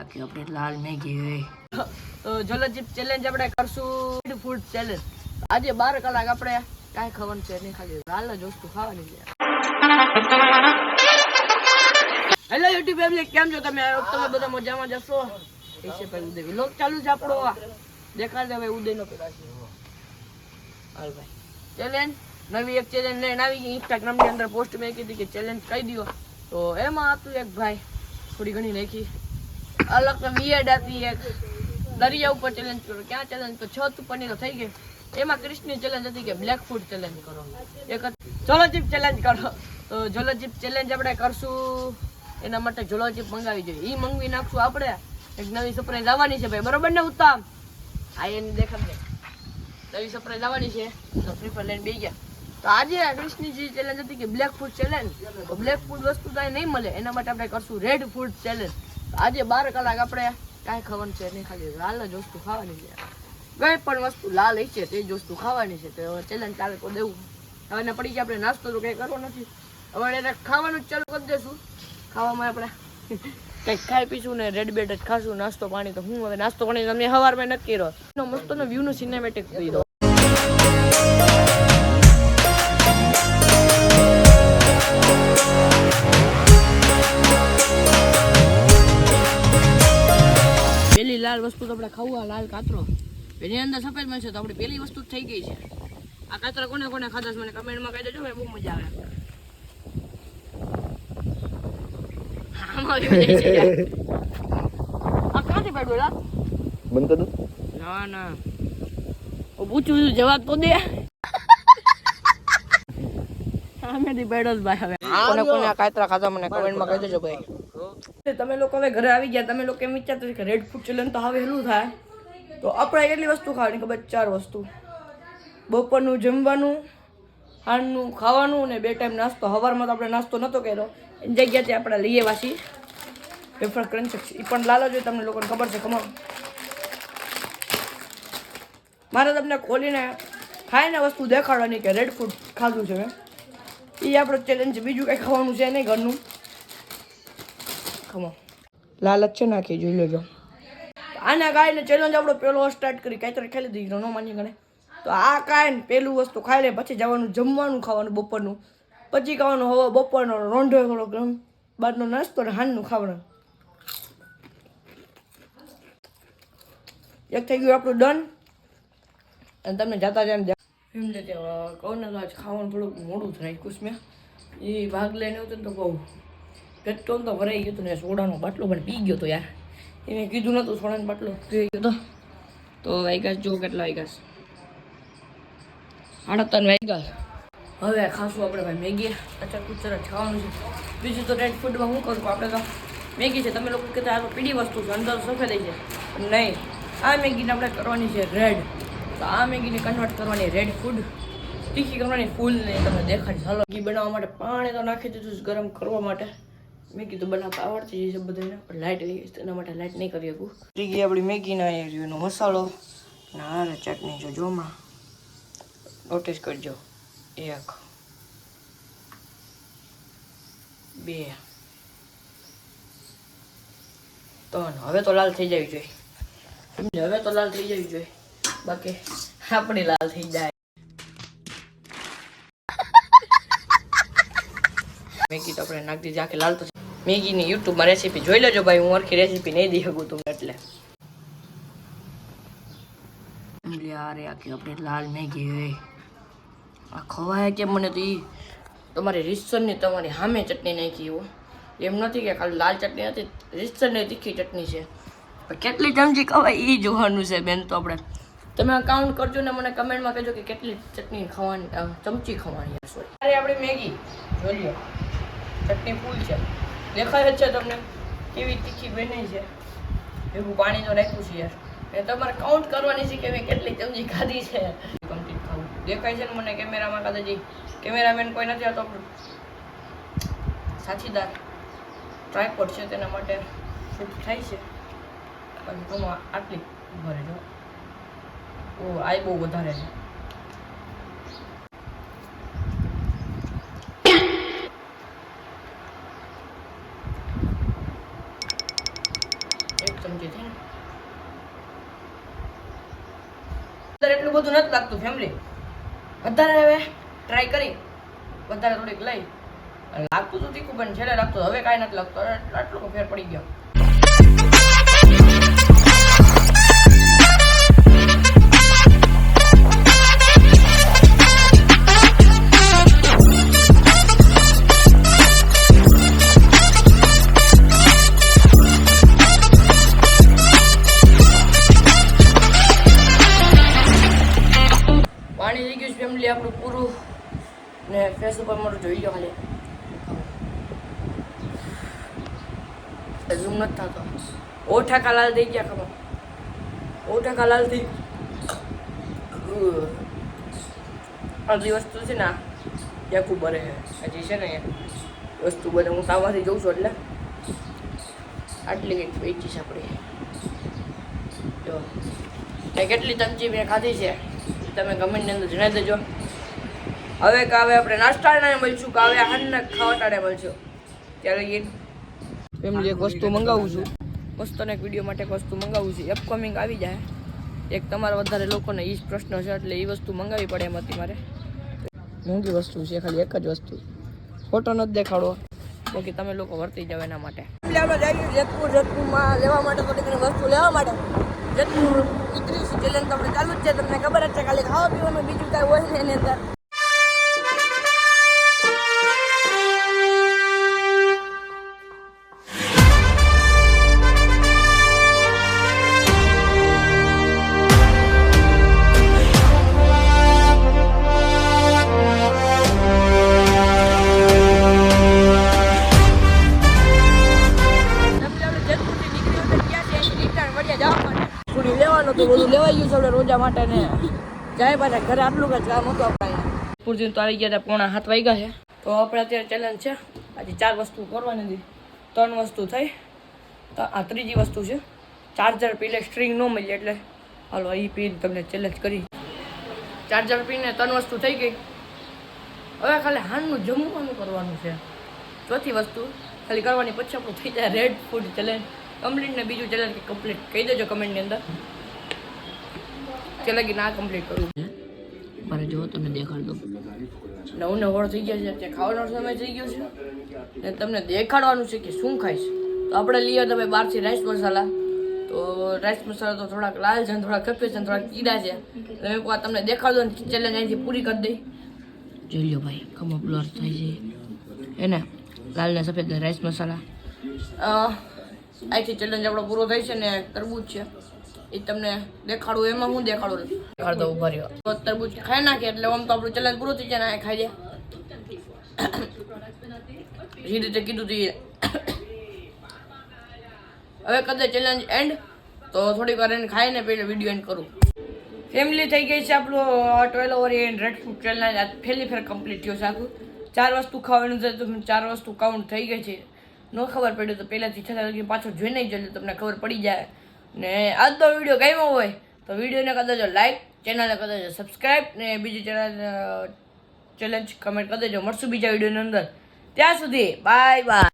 આખી આપણે લાલ મેગી હોય તો જલો ચેલેન્જ આપણે કરશું. ફૂડ ચેલેન્જ આજે બાર કલાક આપણે કાંઈ ખાવાનું છે નહીં, ખાલી લાલ જ વસ્તુ ખાવાની છે. હેલો યુટ્યુબ ફેમિલી કેમ છો તમે? તમે બધા મજામાં જશો એ છે ભાઈ ઉદય. વ્લોગ ચાલુ છે આપણો દેખાડે ભાઈ ઉદયનો પેલા. ભાઈ. ચેલેન્જ નવી એક ચેલેન્જ લઈને આવી ગઈ. Instagram ની અંદર પોસ્ટ મેં કીધી કે ચેલેન્જ કહી દો તો એમાં હતું એક ભાઈ. થોડી ઘણી નાખી. અલગ વિયર્ડ હતી એક. દરિયા ઉપર ચેલેન્જ કરો. ક્યાં ચેલેન્જ કરો છત ઉપરની તો થઈ ગઈ એમાં ક્રિશની ચેલેન્જ હતી કે બ્લેક ફૂડ ચેલેન્જ કરો. એક જોલોજીપ ચેલેન્જ કરો. તો જોલોજીપ ચેલેન્જ આપણે કરશું. એના માટે જોલોજીપ મંગાવી જોઈએ. એ મંગાવી નાખશું આપણે. એક નવી સરપ્રાઈઝ આવવાની છે ભાઈ. બરોબર ને, ઉત્તમ? આ એની દેખાડ દે. નવી સરપ્રાઈઝ આવવાની છે. તો ફ્રી ફાયર લઈને બેસી ગયા. તો આજે કૃષ્ણજી ચેલેન્જ હતી કે black food challenge black food વસ્તુ કાંઈ નહીં મળે. એના માટે આપણે કરશું રેડ ફૂડ ચેલેન્જ આજે બાર કલાક આપણે કાંઈ ખાવાનું છે નહીં, ખાલી લાલ જ વસ્તુ ખાવાની છે. કઈ પણ વસ્તુ લાલ છે તે જ વસ્તુ ખાવાની છે. તો ચેલેન્જ ચાલે તો દેવું. હવે એને પડી ગયા આપણે નાસ્તો તો કંઈ કરવો નથી. હવે એને ખાવાનું જ ચાલુ કરી દઈશું ખાવામાં આપણે કંઈક ખાઈ પીશું ને રેડ બેડ જ ખાશું નાસ્તો પાણી તો હું હવે નાસ્તો પાણી તમે સવારમાં નક્કી રહો વ્યૂનો વ્યૂનું સિનેમેટિક કરી દો લાલ વસ્તુ તો આપણે ખાવું લાલ કાતરો. એની અંદર સફેદ મળશે તો આપણી પેલી વસ્તુ થઈ ગઈ છે. આ કાતરા કોને કોને ખાધા છે મને કમેન્ટમાં કહી દેજો ભાઈ બહુ મજા આવે. આ ક્યાંથી પાડ્યું લા? બંધ કરી દો. ના ના. હું પૂછું છું જવાબ તો દે. સામેથી પડ્યો જ ભાઈ હવે. કોને કોને આ કાતરા ખાધા મને કમેન્ટમાં કહી દેજો ભાઈ. તમે લોકો હવે ઘરે આવી ગયા, તમે લોકો એમ વિચારતા કે રેડ ફૂડ ચલન તો હવે હેલું થાય. તો આપણે કેટલી વસ્તુ ખાવાની ખબર? ચાર વસ્તુ. બપોરનું જમવાનું, હાંડનું ખાવાનું અને બે ટાઈમ નાસ્તો. સવારમાં તો આપણે નાસ્તો નહોતો કર્યો. એની જગ્યાથી આપણે લઈએ વાસી વેફર ક્રંચ એ પણ લાલો જોઈએ, તમને લોકોને ખબર છે ખમણ મારે તમને ખોલીને ખાઈને વસ્તુ દેખાડવાની કે રેડ ફૂડ ખાધું છે મેં એ આપણો ચેલેન્જ બીજું કંઈ ખાવાનું છે નહીં ઘરનું. ખમો. લાલચ છે નાખી જોઈ લેજો. આના ગાયને ચેલેન્જ આપણો પેલો સ્ટાર્ટ કરી કાંઈ ખાઈ લીધી ન માની ગણે. તો આ કાંઈ પેલું વસ્તુ ખાઈ લે પછી જવાનું જમવાનું ખાવાનું બપોરનું. પછી ખાવાનું હવે બપોરનો રોંઢો થોડોક બહારનો નાસ્તો ને હાનનું ખાવાનું. એક થઈ ગયું આપણું ડન અને તમને જતા જેમ એમ કહું ને તો આજ ખાવાનું થોડુંક મોડું થાય મેં. એ ભાગ લઈને આવતો ને તો બહુ. પેટ્રોલ તો ભરાઈ ગયું હતું ને સોડાનો બાટલો પણ પી ગયો હતો યાર. એને કીધું નતું સોડાનો બાટલો. પી ગયો તો. તો વાગ્યા જો કેટલા વાગ્યા છે? સાડા ત્રણ વાગ્યા હવે ખાશું આપણે ભાઈ મેગી અચ્છા કુચરા ખાવાનું છે. બીજું તો રેડ ફૂડમાં શું કરું? આપણે તો મેગી છે. તમે લોકો કહેતા આ પીળી વસ્તુ છે. અંદર સફેદ છે. નહીં. આ મેગીને આપણે કરવાની છે રેડ તો આ મેગીને કન્વર્ટ કરવાની રેડ ફૂડ તીખી કરવાની ફૂલ ને તમને દેખાડી ચાલો ઘી બનાવવા માટે પાણી તો નાખી દીધું ગરમ કરવા માટે. મેગી તો બનાવતા આવડતી જશે બધાને, પણ લાઇટ ગઈ એના માટે લાઇટ નહીં કરી શકું. થઈ ગઈ આપણી મેગીના એનો મસાલો. ને હારે ચટણી, જો જોમાં નોટિસ કરજો. એક. બે. ત્રણ. હવે તો લાલ થઈ જવી જોઈએ હવે તો લાલ થઈ જવી જોઈએ બાકી આપણી લાલ થઈ જાય. મેગી તો આપણે નાખી દીધી, આખી લાલ તો મેગીની યુટ્યુબમાં રેસીપી જોઈ લેજો ભાઈ, હું આખી રેસીપી નહીં દઈ શકું તમને એટલે. અરે લાલ મેગી આ ખવાય કેમ મને તો એ તમારી રીસરની તમારી સામે ચટણી નાખી એવું એમ નથી કે ખાલી લાલ ચટણી હતી રીસરની તીખી ચટણી છે. કેટલી ચમચી ખવાય એ જોવાનું છે બેન તો આપણે. તમે કાઉન્ટ કરજો ને મને કમેન્ટમાં કહેજો કે કેટલી ચટણી ખાવાની ચમચી ખાવાની સોરી આપણે મેગી. જોઈ લો ચટણી ફૂલ છે. દેખાય જ છે તમને? કેવી તીખી બની છે? એવું પાણી તો રાખ્યું છે યાર. એ તમારે કાઉન્ટ કરવાની છે કે મેં કેટલી ચમચી ખાધી છે? કમ્પ્લીટ ખાવું. દેખાય છે ને મને કેમેરામાં કદાચ કેમેરામેન કોઈ નથી આવતો સાથીદાર ટ્રાયપોડ છે તેના માટે શૂટ થાય છે. પણ તો આટલી ભરે જો ઓ આ બહુ વધારે છે એક ચમચી છે ને અંદર એટલું બધું નથી લાગતું ફેમિલી વધારે હવે ટ્રાય કરી. વધારે થોડીક લઈ. લાગતું તો તીખું પણ છેલ્લે લાગતું, હવે કાંઈ નથી લાગતું. આટલો ફેર પડી ગયો. ઉપર જોઈ લો ખાલી. ઝૂમ નથી થતો. ઓઠા કાલાલ થઈ ગયા ખબર. ઓઠા કાલાલ થઈ અડધી વસ્તુ છે ને યાકું બરે હજી છે ને વસ્તુ બને. હું સાવાથી જઉં છું એટલે. આટલી કંઈક વેચી છે આપણે. જો. કેટલી ચમચી મેં ખાધી છે. તમે કમેન્ટની અંદર જણાવી દેજો. હવે કાવે આપણે નાસ્તાને મળશું, કાવે હાનને ખાવાટાડે મળશું. ત્યારે એ ફેમિલી એક વસ્તુ મંગાવું છું. મસ્તને એક વીડિયો માટે વસ્તુ મંગાવું છું. અપકમિંગ આવી જાય. એક તમારા વધારે લોકોને એ જ પ્રશ્ન છે, એટલે એ વસ્તુ મંગાવી પડે એમ હતી મારે. મોંઘી વસ્તુ છે, ખાલી એક જ વસ્તુ. ફોટો નથી દેખાડો. બાકી તમે લોકો વર્તી જાવ એના માટે. એટલે આપણે જઈએ લેવા માટે થોડી વસ્તુ લેવા માટે. જેતપુર ઉતરી છે ચેલેન્જ તો આપણે ચાલુ જ છે, તમને ખબર જ છે, ખાલી ખાવા પીવાનું બીજું કાંઈ હોય ને એની અંદર. રોજા માટે ને જાય બધા ઘરે આટલું જ કામ હતું આપણે. પૂરજી તો આવી ગયા હતા, પોણા હાથ વાગ્યા છે. તો આપણે અત્યારે ચેલેન્જ છે. આજે ચાર વસ્તુ કરવાની હતી. ત્રણ વસ્તુ થઈ. આ ત્રીજી વસ્તુ છે. ચાર્જર પીલે સ્ટ્રિંગ ન મળી એટલે હાલો એ પીને તમને ચેલેન્જ કરી. ચાર્જર પીને ત્રણ વસ્તુ થઈ ગઈ. હવે ખાલી હાનનું જમવાનું કરવાનું છે. ચોથી વસ્તુ, ખાલી કરવાની પછી આપણું થઈ જાય રેડ ફૂડ ચેલેન્જ કમ્પ્લીટ ને બીજું ચેલેન્જ કમ્પ્લીટ કહી દેજો કમેન્ટની અંદર. કે લગી ના કમ્પ્લીટ કરવું મારે જો તમને દેખાડ દઉં નવું નવળ થઈ ગયા છે ત્યાં ખાવાનો સમય થઈ ગયો છે. ને તમને દેખાડવાનું છે કે શું ખાઈશ તો આપણે લઈએ તમે બહારથી રાઈસ મસાલા. તો રાઈસ મસાલા તો થોડાક લાલ છે થોડાક સફેદ છે થોડાક કીડા છે. તો એક કહું તમને દેખાડ દો ને ચેલેન્જ અહીંથી પૂરી કરી દઈ. જોઈ લો ભાઈ ખમો બ્લર થાય છે. એને લાલ ને સફેદ ને રાઈસ મસાલા. અહીંથી ચેલેન્જ આપણો પૂરો થાય છે ને તરબૂજ છે. એ તમને દેખાડું એમાં હું દેખાડું દેખાડ દઉં તો તરબૂચ ખાઈ નાખીએ એટલે આમ તો આપણું ચેલેન્જ પૂરું થઈ જાય ને ખાઈ જાય જે રીતે કીધું હતું હવે કદાચ ચેલેન્જ એન્ડ તો થોડીક વાર એને ખાઈને પહેલાં વીડિયો એન્ડ કરું. ફેમિલી થઈ ગઈ છે આપણું twelve over and red food challenge પહેલી ફેર કમ્પ્લીટ થયો છે આખું. ચાર વસ્તુ ખાવાનું છે તો ચાર વસ્તુ કાઉન્ટ થઈ ગઈ છે. ન ખબર પડ્યું તો પહેલાંથી છતાં પાછો જોઈ જ એટલે તમને ખબર પડી જાય. ને આજનો વીડિયો ગમ્યો હોય તો વિડીયોને કદાચ લાઈક ચેનલને કદાચ સબસ્ક્રાઈબ ને બીજી ચેનલ ચેલેન્જ કમેન્ટ કરી દેજો મળશું બીજા વિડીયોની અંદર. ત્યાં સુધી બાય બાય